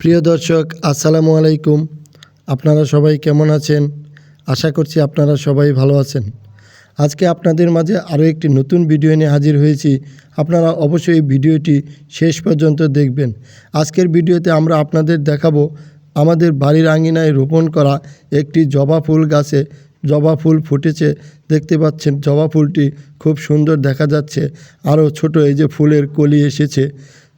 প্রিয় দর্শক, আসসালামু আলাইকুম। আপনারা সবাই কেমন আছেন? আশা করছি আপনারা সবাই ভালো আছেন। আজকে আপনাদের মাঝে আরও একটি নতুন ভিডিও নিয়ে হাজির হয়েছি। আপনারা অবশ্যই ভিডিওটি শেষ পর্যন্ত দেখবেন। আজকের ভিডিওতে আমরা আপনাদের দেখাবো আমাদের বাড়ির আঙিনায় রোপণ করা একটি জবা ফুল গাছে জবা ফুল ফুটেছে। দেখতে পাচ্ছেন, জবা ফুলটি খুব সুন্দর দেখা যাচ্ছে। আরও ছোট এই যে ফুলের কলি এসেছে।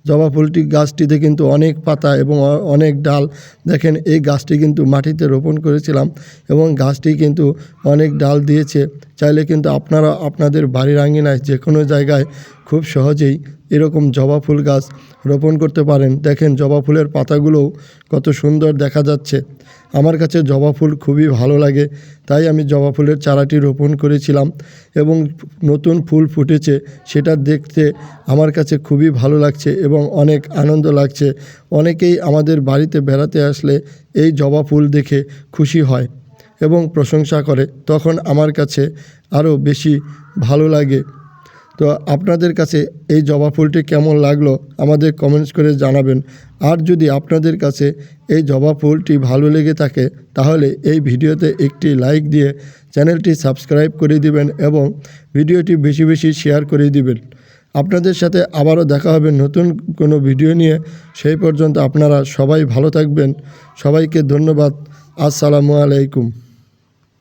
জবা ফুলটি গাছটিতে কিন্তু অনেক পাতা এবং অনেক ডাল। দেখেন, এই গাছটি কিন্তু মাটিতে রোপণ করেছিলাম এবং গাছটি কিন্তু অনেক ডাল দিয়েছে। চাইলে কিন্তু আপনারা, আপনাদের বাড়ির আঙিনায় যে কোনো জায়গায় খুব সহজেই এরকম জবা ফুল গাছ রোপণ করতে পারেন। দেখেন জবা ফুলের পাতাগুলোও কত সুন্দর দেখা যাচ্ছে। আমার কাছে জবা ফুল খুবই ভালো লাগে, তাই আমি জবা ফুলের চারাটি রোপণ করেছিলাম এবং নতুন ফুল ফুটেছে, সেটা দেখতে আমার কাছে খুবই ভালো লাগছে এবং অনেক আনন্দ লাগছে। অনেকেই আমাদের বাড়িতে বেড়াতে আসলে এই জবা ফুল দেখে খুশি হয় এবং প্রশংসা করে, তখন আমার কাছে আরও বেশি ভালো লাগে। তো আপনাদের কাছে এই জবা ফুলটি কেমন লাগল আমাদের কমেন্টস করে জানাবেন। আর যদি আপনাদের কাছে এই জবা ফুলটি ভালো লেগে থাকে, তাহলে এই ভিডিওতে একটি লাইক দিয়ে চ্যানেলটি সাবস্ক্রাইব করে দিবেন এবং ভিডিওটি বেশি বেশি শেয়ার করে দিবেন। আপনাদের সাথে আবারও দেখা হবে নতুন কোনো ভিডিও নিয়ে। সেই পর্যন্ত আপনারা সবাই ভালো থাকবেন। সবাইকে ধন্যবাদ। আসসালামু আলাইকুম।